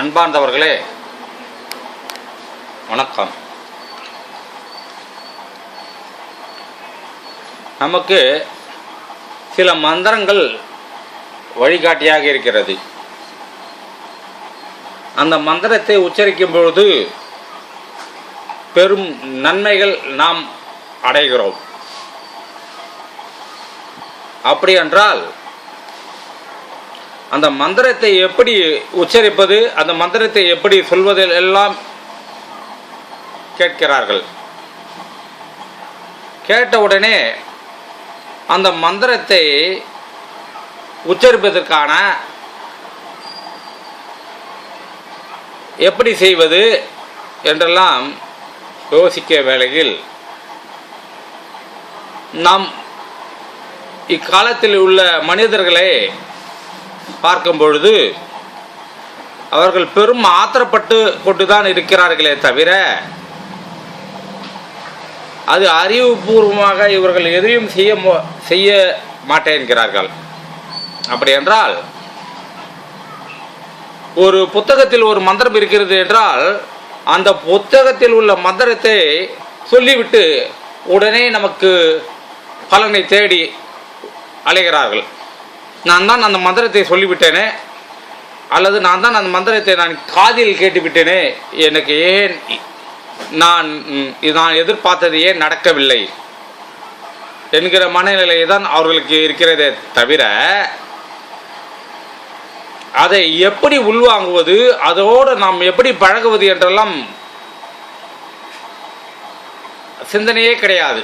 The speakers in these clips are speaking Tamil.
அன்பார்ந்தவர்களே வணக்கம். நமக்கு சில மந்திரங்கள் வழிகாட்டியாக இருக்கிறது. அந்த மந்திரத்தை உச்சரிக்கும் பொழுது பெரும் நன்மைகள் நாம் அடைகிறோம். அப்படி என்றால் அந்த மந்திரத்தை எப்படி உச்சரிப்பது அந்த மந்திரத்தை எப்படி சொல்வதில் எல்லாம் கேட்கிறார்கள். கேட்டவுடனே அந்த மந்திரத்தை உச்சரிப்பதற்கான எப்படி செய்வது என்றெல்லாம் யோசிக்க வேளையில் நாம் இக்காலத்தில் உள்ள மனிதர்களை பார்க்கும் பொழுது அவர்கள் பெரும் ஆத்திரப்பட்டு கொண்டுதான் இருக்கிறார்களே தவிர அது அறிவுபூர்வமாக இவர்கள் எதையும் செய்ய செய்ய செய்ய மாட்டேன்கிறார்கள். அப்படி என்றால் ஒரு புத்தகத்தில் ஒரு மந்திரம் இருக்கிறது என்றால் அந்த புத்தகத்தில் உள்ள மந்திரத்தை சொல்லிவிட்டு உடனே நமக்கு பலனை தேடி அலைகிறார்கள். நான் தான் அந்த மந்திரத்தை சொல்லிவிட்டேனே அல்லது நான் தான் அந்த மந்திரத்தை நான் காதில் கேட்டுவிட்டேனே எனக்கு ஏன் நான் நான் எதிர்பார்த்தது ஏன் நடக்கவில்லை? என்கிற மனநிலை தான் அவர்களுக்கு இருக்கிறதே தவிர அதை எப்படி உள்வாங்குவது அதோடு நாம் எப்படி பழகுவது என்றெல்லாம் சிந்தனையே கிடையாது.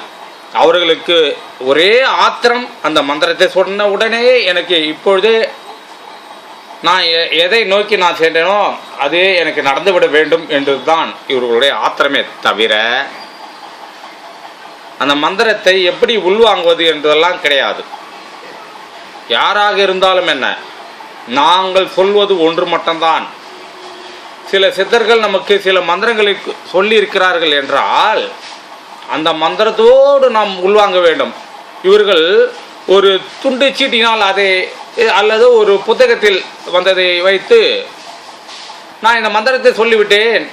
அவர்களுக்கு ஒரே ஆத்திரம் அந்த மந்திரத்தை சொன்ன உடனே எனக்கு இப்பொழுதே நான் எ- எதை நோக்கி நான் சென்றேனோ அதே எனக்கு நடந்துவிட வேண்டும் என்றுதான் இவர்களுடைய ஆத்திரமே தவிர அந்த மந்திரத்தை எப்படி உள்வாங்குவது என்றதெல்லாம் கிடையாது. யாராக இருந்தாலும் என்ன நாங்கள் சொல்வது ஒன்று மட்டும்தான். சில சித்தர்கள் நமக்கு சில மந்திரங்களை சொல்லி இருக்கிறார்கள் என்றால் அந்த மந்திரத்தோடு நாம் உள்வாங்க வேண்டும். இவர்கள் ஒரு துண்டு சீட்டினால் அதை அல்லது ஒரு புத்தகத்தில் வந்ததை வைத்து நான் இந்த மந்திரத்தை சொல்லிவிட்டேன்.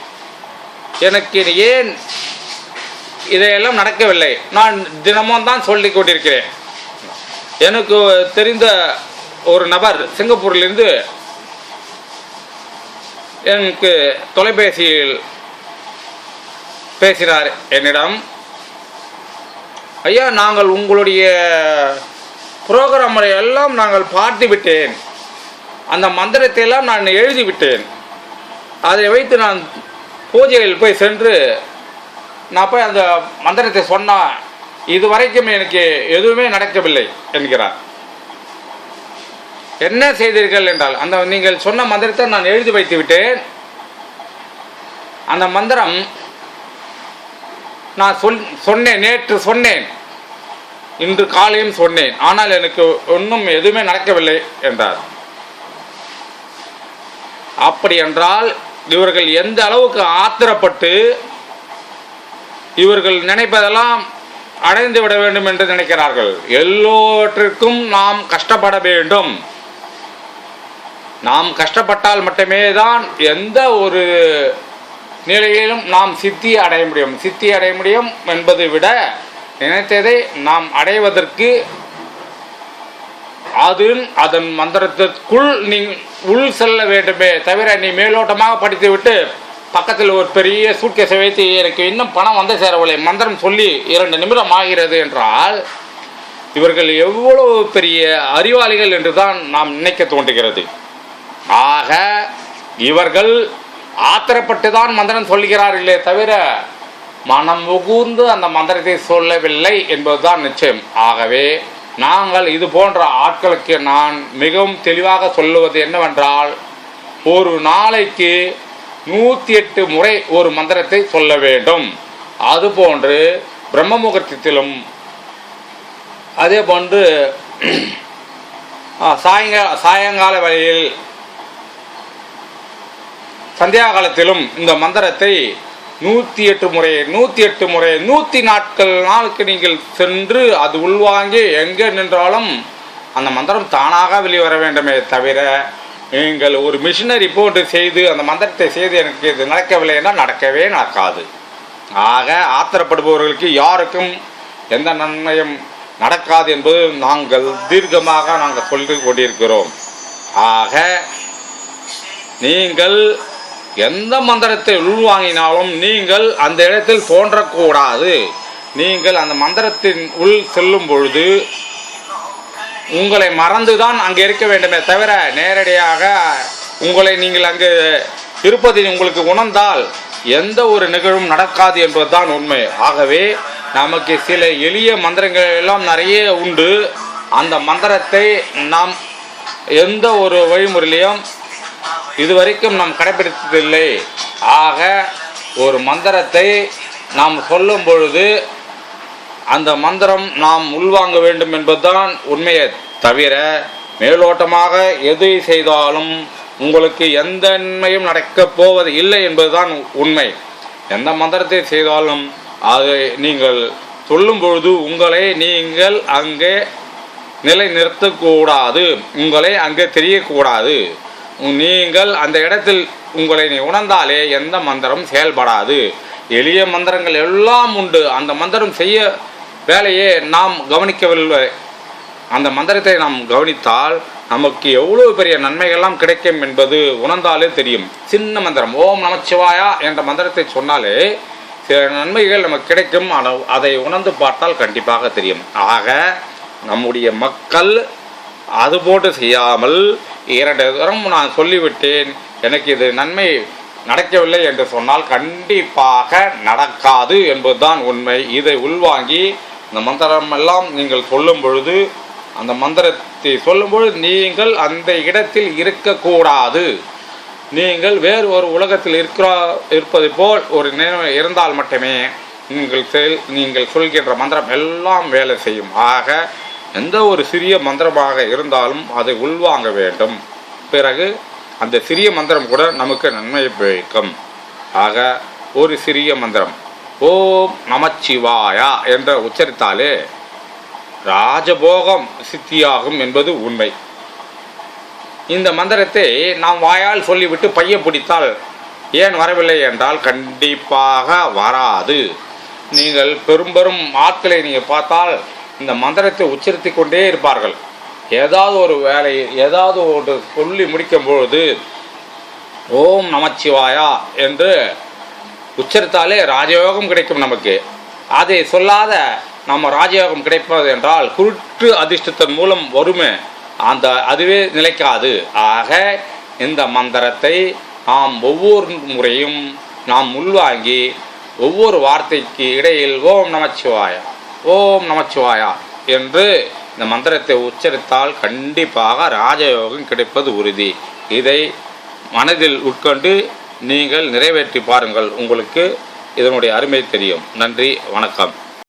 எனக்கு ஏன் இதையெல்லாம் நடக்கவில்லை? நான் தினமும் தான் சொல்லி கொண்டிருக்கிறேன். எனக்கு தெரிந்த ஒரு நபர் சிங்கப்பூரிலிருந்து எனக்கு தொலைபேசியில் பேசினார். என்னிடம் ஐயா நாங்கள் உங்களுடைய புரோகிராமரை எல்லாம் நாங்கள் பார்த்து விட்டேன். அந்த மந்திரத்தை எல்லாம் நான் எழுதி விட்டேன். அதை வைத்து நான் பூஜையில் போய் சென்று நான் போய் அந்த மந்திரத்தை சொன்னா இதுவரைக்கும் எனக்கு எதுவுமே நடக்கவில்லை என்கிறார். என்ன செய்தீர்கள்? என்றால் அந்த நீங்கள் சொன்ன மந்திரத்தை நான் எழுதி வைத்து விட்டேன். அந்த மந்திரம் நான் சொல் சொன்னேன் நேற்று சொன்னேன். இன்று காலையும் சொன்னேன். ஆனால் எனக்கு ஒன்றும் எதுவுமே நடக்கவில்லை என்றார். அப்படி என்றால் இவர்கள் எந்த அளவுக்கு ஆத்திரப்பட்டு இவர்கள் நினைப்பதெல்லாம் அடைந்து விட வேண்டும் என்று நினைக்கிறார்கள். எல்லோற்றிற்கும் நாம் கஷ்டப்பட வேண்டும். நாம் கஷ்டப்பட்டால் மட்டுமே தான் எந்த ஒரு நிலையிலும் நாம் சித்தி அடைய முடியும். சித்தி அடைய முடியும் என்பதை விட நினைத்ததை நாம் அடைவதற்கு அது அதன் மந்திரத்திற்குள் நீ உள் செல்ல வேண்டுமே தவிர நீ மேலோட்டமாக படித்துவிட்டு பக்கத்தில் ஒரு பெரிய சூட்கேஸை வைத்து எனக்கு இன்னும் பணம் வந்து சேரவில்லை. மந்திரம் சொல்லி இரண்டு நிமிடம் ஆகிறது என்றால் இவர்கள் எவ்வளவு பெரிய அறிவாளிகள் என்று தான் நாம் நினைக்க தோன்றுகிறது. ஆக இவர்கள் ஆத்திரப்பட்டு தான் மந்திரம் சொல்லுகிறார்களே தவிர மனம் உகூர்ந்து அந்த மந்திரத்தை சொல்லவில்லை என்பதுதான் நிச்சயம். ஆகவே நாங்கள் இது போன்ற ஆட்களுக்கு நான் மிகவும் தெளிவாக சொல்லுவது என்னவென்றால் ஒரு நாளைக்கு நூற்றி எட்டு முறை ஒரு மந்திரத்தை சொல்ல வேண்டும். அதுபோன்று பிரம்ம முகூர்த்தத்திலும் அதே போன்று சாயங்கால சாயங்கால வேளையில் சந்தியா காலத்திலும் இந்த மந்திரத்தை நூற்றி எட்டு முறை நூற்றி எட்டு முறை நூற்றி நாட்கள் நாளுக்கு நீங்கள் சென்று அது உள்வாங்கி எங்கே நின்றாலும் அந்த மந்திரம் தானாக வெளிவர வேண்டுமே தவிர நீங்கள் ஒரு மிஷினரி போட்டு செய்து அந்த மந்திரத்தை செய்து எனக்கு இது நடக்கவில்லை என்றால் நடக்கவே நடக்காது. ஆக ஆத்திரப்படுபவர்களுக்கு யாருக்கும் எந்த நன்மையும் நடக்காது என்பது நாங்கள் தீர்க்கமாக நாங்கள் சொல்லி கொண்டிருக்கிறோம். ஆக நீங்கள் எந்த மந்திரத்தை உள்வாங்கினாலும் நீங்கள் அந்த இடத்தில் தோன்றக்கூடாது. நீங்கள் அந்த மந்திரத்தின் உள் செல்லும் பொழுது உங்களை மறந்துதான் அங்கே இருக்க வேண்டுமே தவிர நேரடியாக உங்களை நீங்கள் அங்கு இருப்பதை உங்களுக்கு உணர்ந்தால் எந்த ஒரு நிகழ்வும் நடக்காது என்பதுதான் உண்மை. ஆகவே நமக்கு சில எளிய மந்திரங்கள் எல்லாம் நிறைய உண்டு. அந்த மந்திரத்தை நாம் எந்த ஒரு வழிமுறையிலையும் இதுவரைக்கும் நாம் கடைபிடித்ததில்லை. ஆக ஒரு மந்திரத்தை நாம் சொல்லும் பொழுது அந்த மந்திரம் நாம் உள்வாங்க வேண்டும் என்பதுதான் உண்மையை தவிர மேலோட்டமாக எது செய்தாலும் உங்களுக்கு எந்த நன்மையும் நடக்கப் போவது இல்லை என்பதுதான் உண்மை. எந்த மந்திரத்தை செய்தாலும் அதை நீங்கள் சொல்லும் பொழுது உங்களை நீங்கள் அங்கே நிலை நிறுத்தக்கூடாது உங்களை அங்கே தெரியக்கூடாது. நீங்கள் அந்த இடத்தில் உங்களை நீ உணர்ந்தாலே எந்த மந்திரம் செயல்படாது. எளிய மந்திரங்கள் எல்லாம் உண்டு. அந்த மந்திரம் செய்ய வேலையே நாம் கவனிக்கவில்லை. அந்த மந்திரத்தை நாம் கவனித்தால் நமக்கு எவ்வளவு பெரிய நன்மைகள்லாம் கிடைக்கும் என்பது உணர்ந்தாலே தெரியும். சின்ன மந்திரம் ஓம் நமச்சிவாயா என்ற மந்திரத்தை சொன்னாலே சில நன்மைகள் நமக்கு கிடைக்கும். அதை உணர்ந்து பார்த்தால் கண்டிப்பாக தெரியும். ஆக நம்முடைய மக்கள் அது போட்டு செய்யாமல் இரண்டு தரம் நான் சொல்லிவிட்டேன். எனக்கு இது நன்மை நடக்கவில்லை என்று சொன்னால் கண்டிப்பாக நடக்காது என்பதுதான் உண்மை. இதை உள்வாங்கி இந்த மந்திரம் எல்லாம் நீங்கள் சொல்லும் பொழுது அந்த மந்திரத்தை சொல்லும் பொழுது நீங்கள் அந்த இடத்தில் இருக்கக்கூடாது. நீங்கள் வேறு ஒரு உலகத்தில் இருக்கிற இருப்பது போல் ஒரு நினைவு இருந்தால் மட்டுமே நீங்கள் செல் நீங்கள் சொல்கின்ற மந்திரம் எல்லாம் வேலை செய்யும். ஆக எந்த ஒரு சிறிய மந்திரமாக இருந்தாலும் அதை உள்வாங்க வேண்டும். பிறகு அந்த சிறிய மந்திரம் கூட நமக்கு நன்மை பயக்கும். ஆக ஒரு சிறிய மந்திரம். ஓம் நமச்சிவாயா என்ற உச்சரித்தாலே ராஜபோகம் சித்தியாகும் என்பது உண்மை. இந்த மந்திரத்தை நாம் வாயால் சொல்லிவிட்டு பைய பிடித்தால் ஏன் வரவில்லை என்றால் கண்டிப்பாக வராது. நீங்கள் பெரும்பெரும் ஆட்களை நீங்கள் பார்த்தால் இந்த மந்திரத்தை உச்சரித்து கொண்டே இருப்பார்கள். ஏதாவது ஒரு வேலை ஏதாவது ஒரு சொல்லி முடிக்கும் பொழுது ஓம் நமச்சிவாயா என்று உச்சரித்தாலே ராஜயோகம் கிடைக்கும் நமக்கு. அதை சொல்லாத நம்ம ராஜயோகம் கிடைப்பது என்றால் குருட்டு அதிர்ஷ்டத்தின் மூலம் வருமே. அந்த அதுவே நிலைக்காது. ஆக இந்த மந்திரத்தை நாம் ஒவ்வொரு முறையும் நாம் உள்வாங்கி ஒவ்வொரு வார்த்தைக்கு இடையில் ஓம் நமச்சிவாயா. ஓம் நமச்சிவாயா என்று இந்த மந்திரத்தை உச்சரித்தால் கண்டிப்பாக ராஜயோகம் கிடைப்பது உறுதி. இதை மனதில் உட்கொண்டு நீங்கள் நிறைவேற்றி பாருங்கள். உங்களுக்கு இதனுடைய அருமை தெரியும். நன்றி வணக்கம்.